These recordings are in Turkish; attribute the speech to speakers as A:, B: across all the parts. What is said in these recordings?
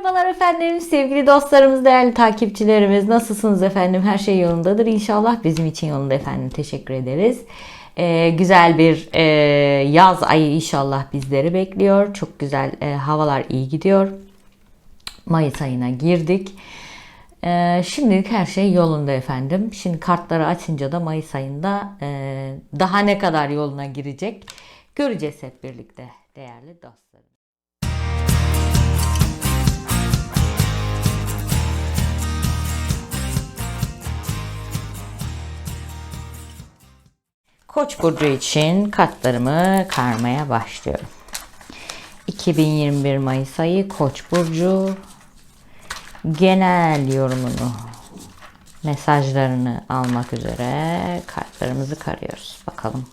A: Merhabalar efendim, sevgili dostlarımız, değerli takipçilerimiz. Nasılsınız efendim? Her şey yolundadır inşallah. Bizim için yolunda efendim. Teşekkür ederiz. Ee, güzel bir e, yaz ayı inşallah bizleri bekliyor. Çok güzel e, havalar iyi gidiyor. Mayıs ayına girdik. Ee, şimdilik her şey yolunda efendim. Şimdi kartları açınca da Mayıs ayında e, daha ne kadar yoluna girecek göreceğiz hep birlikte değerli dostlarım. Koç burcu için kartlarımı karmaya başlıyorum. 2021 Mayıs ayı Koç burcu genel yorumunu mesajlarını almak üzere kartlarımızı karıyoruz. Bakalım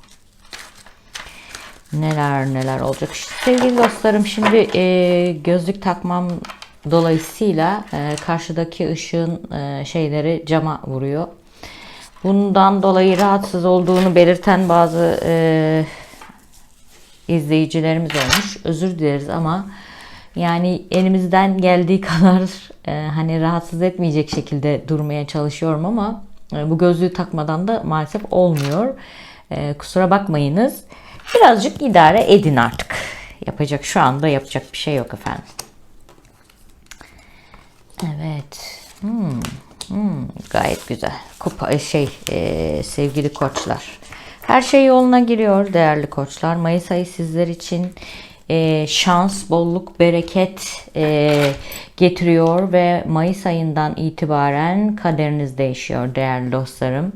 A: neler neler olacak. Sevgili dostlarım şimdi e, gözlük takmam dolayısıyla e, karşıdaki ışığın e, şeyleri cama vuruyor. Bundan dolayı rahatsız olduğunu belirten bazı e, izleyicilerimiz olmuş. Özür dileriz ama yani elimizden geldiği kadar e, hani rahatsız etmeyecek şekilde durmaya çalışıyorum ama e, bu gözlüğü takmadan da maalesef olmuyor. E, kusura bakmayınız. Birazcık idare edin artık. Yapacak şu anda yapacak bir şey yok efendim. Evet. Hmm. Hmm, gayet güzel. Kupa şey e, sevgili koçlar. Her şey yoluna giriyor değerli koçlar. Mayıs ayı sizler için e, şans, bolluk, bereket e, getiriyor ve Mayıs ayından itibaren kaderiniz değişiyor değerli dostlarım.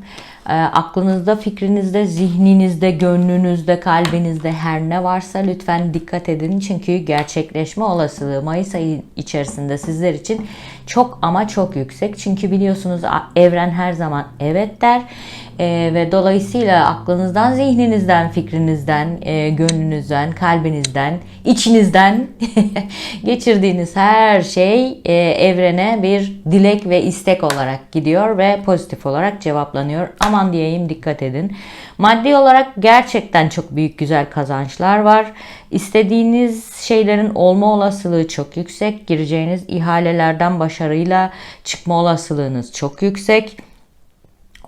A: E, aklınızda, fikrinizde, zihninizde, gönlünüzde, kalbinizde her ne varsa lütfen dikkat edin. Çünkü gerçekleşme olasılığı Mayıs ayı içerisinde sizler için çok ama çok yüksek. Çünkü biliyorsunuz evren her zaman evet der. E, ve dolayısıyla aklınızdan, zihninizden, fikrinizden, e, gönlünüzden, kalbinizden, içinizden geçirdiğiniz her şey e, evrene bir dilek ve istek olarak gidiyor ve pozitif olarak cevaplanıyor. Aman diyeyim dikkat edin. Maddi olarak gerçekten çok büyük güzel kazançlar var. İstediğiniz şeylerin olma olasılığı çok yüksek. Gireceğiniz ihalelerden başarıyla çıkma olasılığınız çok yüksek.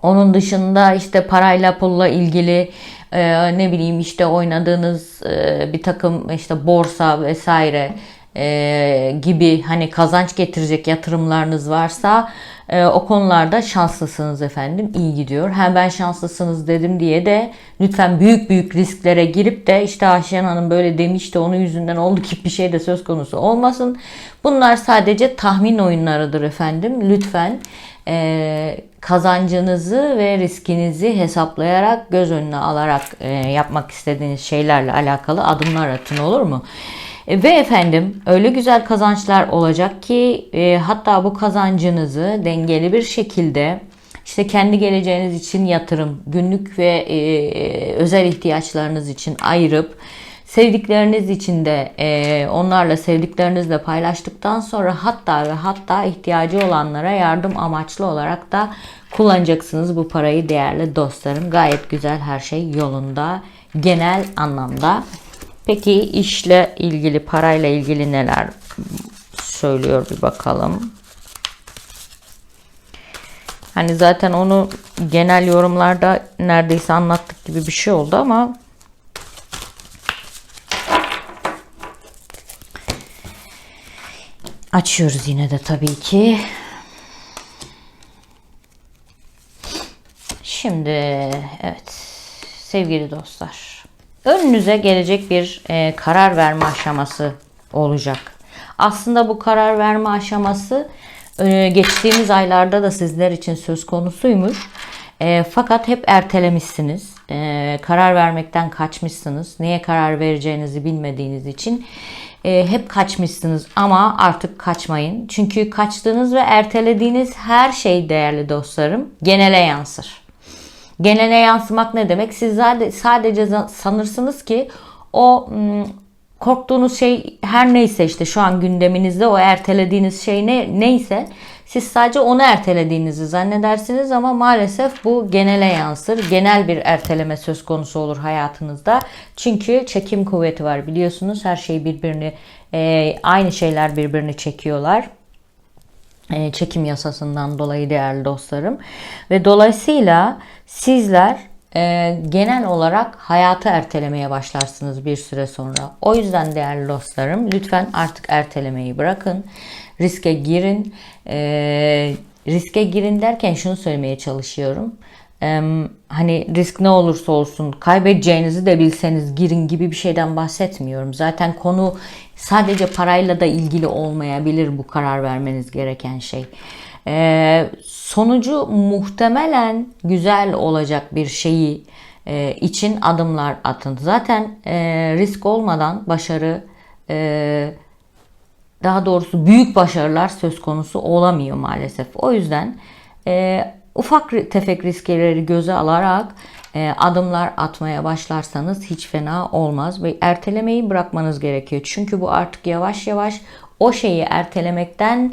A: Onun dışında işte parayla pulla ilgili e, ne bileyim işte oynadığınız e, bir takım işte borsa vesaire e, gibi hani kazanç getirecek yatırımlarınız varsa e, o konularda şanslısınız efendim. iyi gidiyor. Hem ben şanslısınız dedim diye de lütfen büyük büyük risklere girip de işte Ayşen Hanım böyle demişti onun yüzünden oldu ki bir şey de söz konusu olmasın. Bunlar sadece tahmin oyunlarıdır efendim. Lütfen e, kazancınızı ve riskinizi hesaplayarak göz önüne alarak e, yapmak istediğiniz şeylerle alakalı adımlar atın olur mu? E, ve efendim öyle güzel kazançlar olacak ki e, hatta bu kazancınızı dengeli bir şekilde işte kendi geleceğiniz için yatırım, günlük ve e, özel ihtiyaçlarınız için ayırıp sevdikleriniz için de e, onlarla sevdiklerinizle paylaştıktan sonra hatta ve hatta ihtiyacı olanlara yardım amaçlı olarak da kullanacaksınız bu parayı değerli dostlarım. Gayet güzel her şey yolunda genel anlamda. Peki işle ilgili, parayla ilgili neler söylüyor bir bakalım. Hani zaten onu genel yorumlarda neredeyse anlattık gibi bir şey oldu ama açıyoruz yine de tabii ki. Şimdi evet sevgili dostlar önünüze gelecek bir e, karar verme aşaması olacak. Aslında bu karar verme aşaması e, geçtiğimiz aylarda da sizler için söz konusuymuş. E, fakat hep ertelemişsiniz. E, karar vermekten kaçmışsınız. Neye karar vereceğinizi bilmediğiniz için e, hep kaçmışsınız. Ama artık kaçmayın. Çünkü kaçtığınız ve ertelediğiniz her şey değerli dostlarım genele yansır. Genele yansımak ne demek? Siz sadece sanırsınız ki o korktuğunuz şey her neyse işte şu an gündeminizde o ertelediğiniz şey ne neyse Siz sadece onu ertelediğinizi zannedersiniz ama maalesef bu genele yansır. Genel bir erteleme söz konusu olur hayatınızda. Çünkü çekim kuvveti var biliyorsunuz. Her şey birbirini e, aynı şeyler birbirini çekiyorlar e, çekim yasasından dolayı değerli dostlarım. Ve dolayısıyla sizler e, genel olarak hayatı ertelemeye başlarsınız bir süre sonra. O yüzden değerli dostlarım lütfen artık ertelemeyi bırakın. Riske girin. E, riske girin derken şunu söylemeye çalışıyorum. E, hani risk ne olursa olsun kaybedeceğinizi de bilseniz girin gibi bir şeyden bahsetmiyorum. Zaten konu sadece parayla da ilgili olmayabilir bu karar vermeniz gereken şey. Ee, sonucu muhtemelen güzel olacak bir şeyi e, için adımlar atın. Zaten e, risk olmadan başarı e, daha doğrusu büyük başarılar söz konusu olamıyor maalesef. O yüzden e, ufak tefek riskleri göze alarak e, adımlar atmaya başlarsanız hiç fena olmaz ve ertelemeyi bırakmanız gerekiyor. Çünkü bu artık yavaş yavaş o şeyi ertelemekten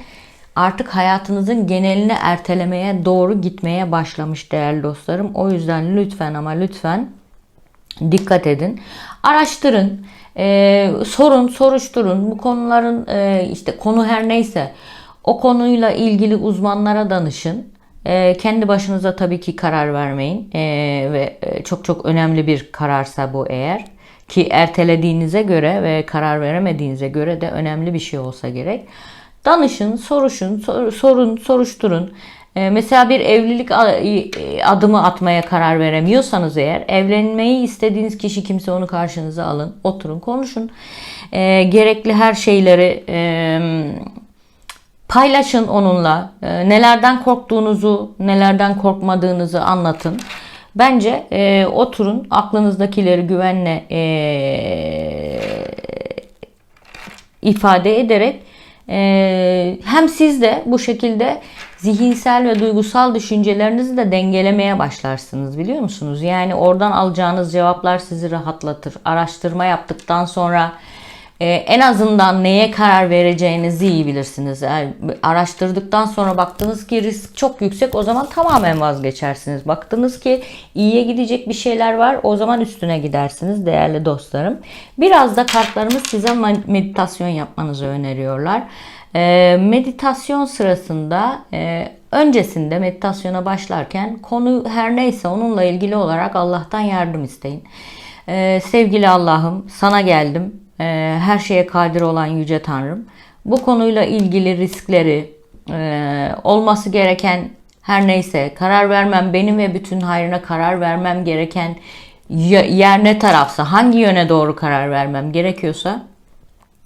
A: artık hayatınızın genelini ertelemeye doğru gitmeye başlamış değerli dostlarım. O yüzden lütfen ama lütfen dikkat edin. Araştırın, e, sorun, soruşturun. Bu konuların e, işte konu her neyse o konuyla ilgili uzmanlara danışın. E, kendi başınıza tabii ki karar vermeyin e, ve çok çok önemli bir kararsa bu eğer ki ertelediğinize göre ve karar veremediğinize göre de önemli bir şey olsa gerek. Danışın, soruşun, sor, sorun, soruşturun. E, mesela bir evlilik adımı atmaya karar veremiyorsanız eğer evlenmeyi istediğiniz kişi kimse onu karşınıza alın, oturun, konuşun. E, gerekli her şeyleri e, Paylaşın onunla. E, nelerden korktuğunuzu, nelerden korkmadığınızı anlatın. Bence e, oturun aklınızdakileri güvenle e, ifade ederek e, hem siz de bu şekilde zihinsel ve duygusal düşüncelerinizi de dengelemeye başlarsınız biliyor musunuz? Yani oradan alacağınız cevaplar sizi rahatlatır. Araştırma yaptıktan sonra ee, en azından neye karar vereceğinizi iyi bilirsiniz. Yani araştırdıktan sonra baktınız ki risk çok yüksek o zaman tamamen vazgeçersiniz. Baktınız ki iyiye gidecek bir şeyler var o zaman üstüne gidersiniz değerli dostlarım. Biraz da kartlarımız size meditasyon yapmanızı öneriyorlar. E, meditasyon sırasında e, öncesinde meditasyona başlarken konu her neyse onunla ilgili olarak Allah'tan yardım isteyin. E, sevgili Allah'ım sana geldim ee, her şeye kadir olan Yüce Tanrım. Bu konuyla ilgili riskleri, e, olması gereken her neyse karar vermem, benim ve bütün hayrına karar vermem gereken yer ne tarafsa, hangi yöne doğru karar vermem gerekiyorsa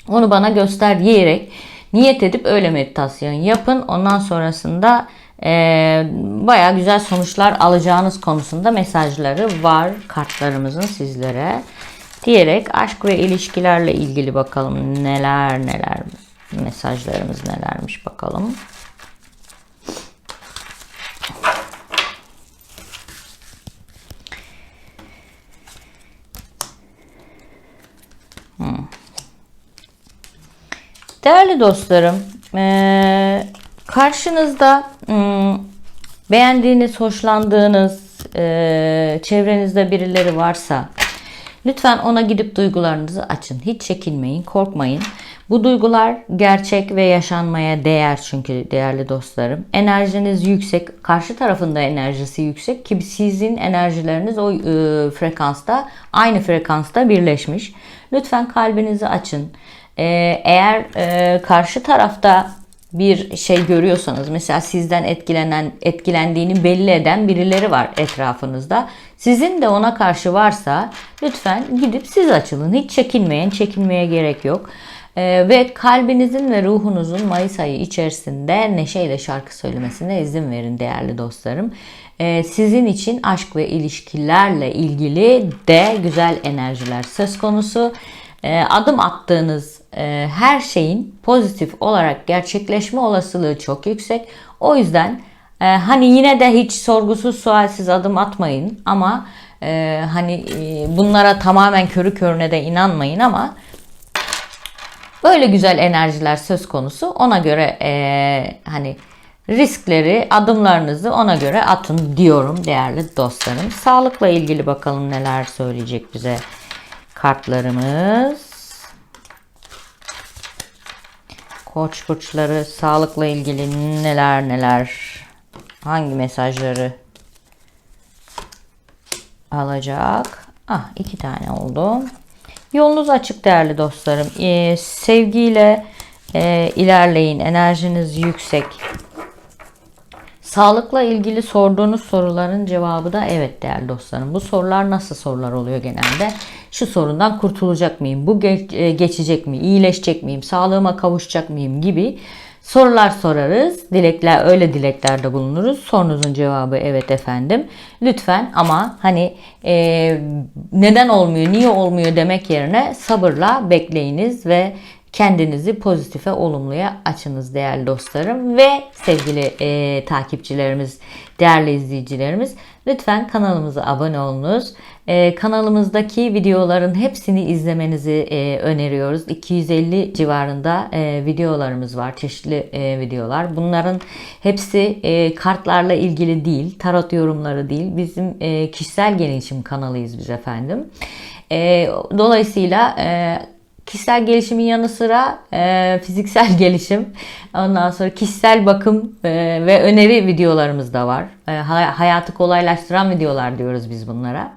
A: onu bana göster diyerek niyet edip öyle meditasyon yapın. Ondan sonrasında e, baya güzel sonuçlar alacağınız konusunda mesajları var kartlarımızın sizlere diyerek aşk ve ilişkilerle ilgili bakalım neler neler mesajlarımız nelermiş bakalım. Değerli dostlarım, ee, karşınızda beğendiğiniz, hoşlandığınız, e, çevrenizde birileri varsa Lütfen ona gidip duygularınızı açın. Hiç çekinmeyin, korkmayın. Bu duygular gerçek ve yaşanmaya değer çünkü değerli dostlarım. Enerjiniz yüksek, karşı tarafında enerjisi yüksek ki sizin enerjileriniz o e, frekansta, aynı frekansta birleşmiş. Lütfen kalbinizi açın. E, eğer e, karşı tarafta bir şey görüyorsanız mesela sizden etkilenen etkilendiğini belli eden birileri var etrafınızda. Sizin de ona karşı varsa lütfen gidip siz açılın. Hiç çekinmeyin. Çekinmeye gerek yok. Ee, ve kalbinizin ve ruhunuzun Mayıs ayı içerisinde neşeyle şarkı söylemesine izin verin değerli dostlarım. Ee, sizin için aşk ve ilişkilerle ilgili de güzel enerjiler söz konusu. Ee, adım attığınız e, her şeyin pozitif olarak gerçekleşme olasılığı çok yüksek. O yüzden e, hani yine de hiç sorgusuz sualsiz adım atmayın ama e, hani bunlara tamamen körü körüne de inanmayın ama böyle güzel enerjiler söz konusu. Ona göre hani riskleri, adımlarınızı ona göre atın diyorum değerli dostlarım. Sağlıkla ilgili bakalım neler söyleyecek bize kartlarımız. Koç burçları sağlıkla ilgili neler neler hangi mesajları alacak? Ah iki tane oldu. Yolunuz açık değerli dostlarım. Ee, sevgiyle e, ilerleyin. Enerjiniz yüksek. Sağlıkla ilgili sorduğunuz soruların cevabı da evet değerli dostlarım. Bu sorular nasıl sorular oluyor genelde? Şu sorundan kurtulacak mıyım? Bu e, geçecek mi? İyileşecek miyim? Sağlığıma kavuşacak mıyım? Gibi sorular sorarız. Dilekler öyle dileklerde bulunuruz. Sorunuzun cevabı evet efendim. Lütfen ama hani e, neden olmuyor, niye olmuyor demek yerine sabırla bekleyiniz ve kendinizi pozitife, olumluya açınız değerli dostlarım ve sevgili e, takipçilerimiz, değerli izleyicilerimiz. Lütfen kanalımıza abone olunuz. E, kanalımızdaki videoların hepsini izlemenizi e, öneriyoruz. 250 civarında e, videolarımız var, çeşitli e, videolar. Bunların hepsi e, kartlarla ilgili değil, tarot yorumları değil. Bizim e, kişisel gelişim kanalıyız biz efendim. E, dolayısıyla e, kişisel gelişimin yanı sıra e, fiziksel gelişim, ondan sonra kişisel bakım e, ve öneri videolarımız da var. E, hay- hayatı kolaylaştıran videolar diyoruz biz bunlara.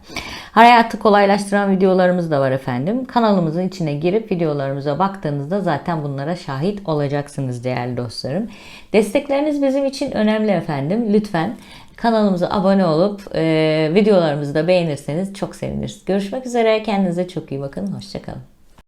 A: Hayatı kolaylaştıran videolarımız da var efendim. Kanalımızın içine girip videolarımıza baktığınızda zaten bunlara şahit olacaksınız değerli dostlarım. Destekleriniz bizim için önemli efendim. Lütfen kanalımıza abone olup e, videolarımızı da beğenirseniz çok seviniriz. Görüşmek üzere. Kendinize çok iyi bakın. Hoşçakalın.